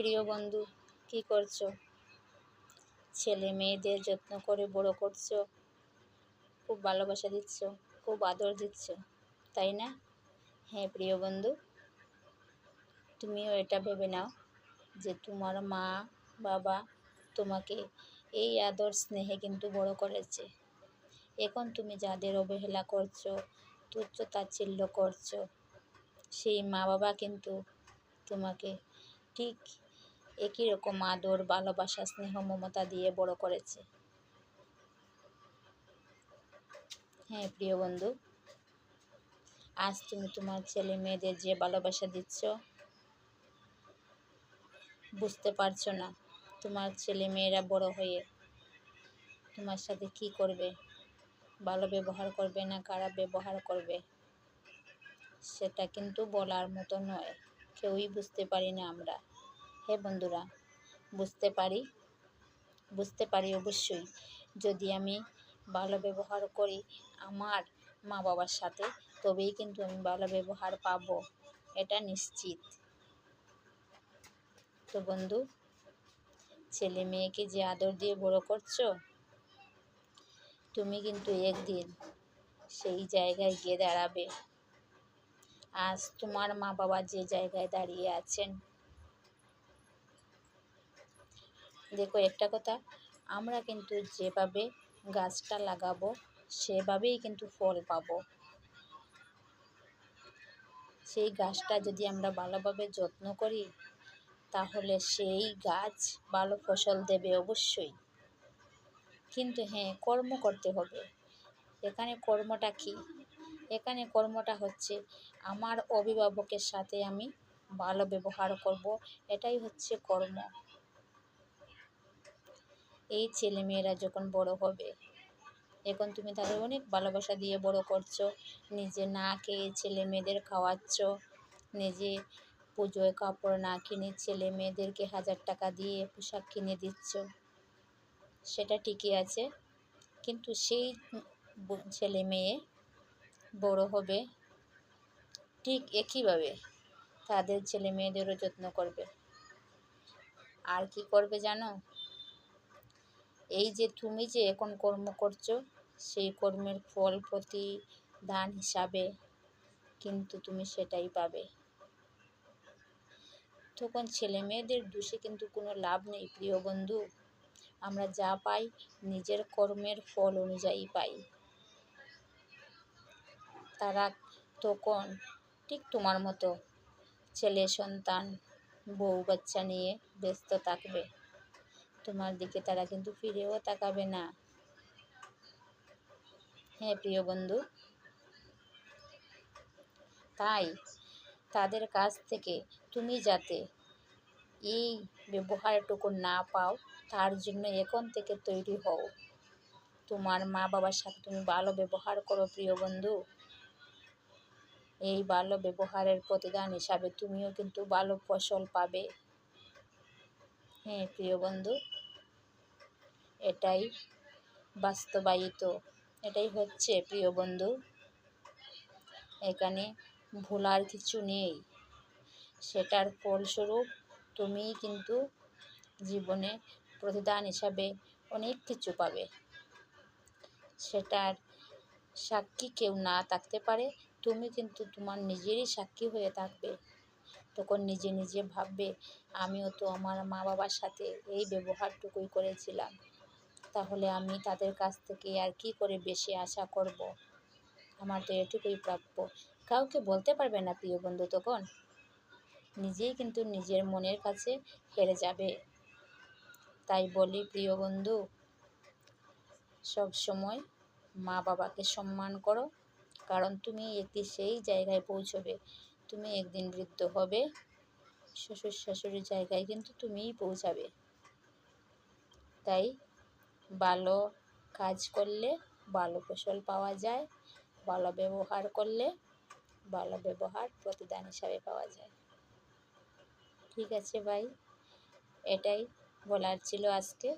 প্রিয় বন্ধু, কি করছ? ছেলে মেয়েদের যত্ন করে বড় করছ, খুব ভালোবাসা দিচ্ছ, খুব আদর দিচ্ছ, তাই না? হ্যাঁ প্রিয় বন্ধু, তুমিও এটা ভেবে নাও যে তোমার মা, বাবা তোমাকে এই আদর স্নেহে কিন্তু বড় করেছে। এখন তুমি যাদের অবহেলা করছ, তুচ্ছ তাচ্ছিল্য করছ, সেই মা বাবা কিন্তু তোমাকে ঠিক একই রকম আদর, ভালোবাসা, স্নেহ, মমতা দিয়ে বড় করেছে। হ্যাঁ প্রিয় বন্ধু, আজ তুমি তোমার ছেলে মেয়েদের যে ভালোবাসা দিচ্ছ, বুঝতে পারছ না তোমার ছেলে মেয়েরা বড় হয়ে তোমার সাথে কি করবে, ভালো ব্যবহার করবে না খারাপ ব্যবহার করবে, সেটা কিন্তু বলার মতো নয়। কেউই বুঝতে পারি না আমরা। হে বন্ধুরা, বুঝতে পারি? বুঝতে পারি অবশ্যই। যদি আমি ভালো ব্যবহার করি আমার মা বাবার সাথে, তবেই কিন্তু আমি ভালো ব্যবহার পাবো, এটা নিশ্চিত। তো বন্ধু, ছেলে মেয়েকে যে আদর দিয়ে বড় করছ, তুমি কিন্তু একদিন সেই জায়গায় গিয়ে দাঁড়াবে। আজ তোমার মা বাবা যে জায়গায় দাঁড়িয়ে আছেন দেখো, একটা কথা, আমরা কিন্তু যেভাবে গাছটা লাগাবো, সেভাবেই কিন্তু ফল পাবো। সেই গাছটা যদি আমরা ভালোভাবে যত্ন করি, তাহলে সেই গাছ ভালো ফসল দেবে অবশ্যই। কিন্তু হ্যাঁ কর্ম করতে হবে। এখানে কর্মটা কী? এখানে কর্মটা হচ্ছে, আমার অভিভাবকের সাথে আমি ভালো ব্যবহার করব, এটাই হচ্ছে কর্ম। এই ছেলেমেয়েরা যখন বড় হবে, এখন তুমি তাদের অনেক ভালোবাসা দিয়ে বড় করছ, নিজে না খেয়ে ছেলে মেয়েদের খাওয়াচ্ছ, নিজে পুজোয় কাপড় না কিনে ছেলে মেয়েদেরকে হাজার টাকা দিয়ে পোশাক কিনে দিচ্ছ, সেটা ঠিকই আছে। কিন্তু সেই ছেলে মেয়ে বড় হবে ঠিক একইভাবে তাদের ছেলে মেয়েদেরও যত্ন করবে। আর কি করবে জানো? এই যে তুমি যে এখন কর্ম করছ, সেই কর্মের ফল প্রতিদান হিসাবে কিন্তু তুমি সেটাই পাবে। তখন ছেলে মেয়েদের দোষে কিন্তু কোনো লাভ নেই, প্রিয় বন্ধু। আমরা যা পাই নিজের কর্মের ফল অনুযায়ী পাই। তারা তখন ঠিক তোমার মতো ছেলে, সন্তান, বউ, বাচ্চা নিয়ে ব্যস্ত থাকবে। তোমার দিকে তারা কিন্তু ফিরেও তাকাবে না। হ্যাঁ প্রিয় বন্ধু। তাই তাদের কাছ থেকে তুমি যাতে এই ব্যবহারটুকু না পাও, তার জন্য এখন থেকে তৈরি হও। তোমার মা বাবার সাথে তুমি ভালো ব্যবহার করো, প্রিয় বন্ধু। এই ভালো ব্যবহারের প্রতিদান হিসাবে তুমিও কিন্তু ভালো ফসল পাবে। হ্যাঁ প্রিয় বন্ধু, এটাই বাস্তবায়িত, এটাই হচ্ছে, প্রিয় বন্ধু, এখানে ভোলার কিছু নেই। সেটার ফলস্বরূপ তুমি কিন্তু জীবনে প্রতিদান হিসাবে অনেক কিছু পাবে। সেটার সাক্ষী কেউ না থাকতে পারে, তুমি কিন্তু তোমার নিজেরই সাক্ষী হয়ে থাকবে। তখন নিজে নিজে ভাববে, আমিও তো আমার মা বাবার সাথে এই ব্যবহারটুকুই করেছিলাম। তাহলে আমি তাদের কাছ থেকে আর কি করে বেশি আশা করব? আমার তো এটুকুই প্রাপ্য। কাউকে বলতে পারবে না প্রিয় বন্ধু তখন। নিজেই কিন্তু নিজের মনের কাছে হেরে যাবে। তাই বলি প্রিয় বন্ধু সব সময় মা বাবাকে সম্মান করো, কারণ তুমি একটি সেই জায়গায় পৌঁছবে তুমি একদিন বৃদ্ধ হবে, শ্বশুর শাশুড়ির জায়গায় কিন্তু তুমিই পৌঁছাবে। তাই ভালো কাজ করলে ভালো ফসল পাওয়া যায়, ভালো ব্যবহার করলে ভালো ব্যবহার প্রতিদান হিসাবে পাওয়া যায়। ঠিক আছে ভাই, এটাই বলার ছিল আজকে।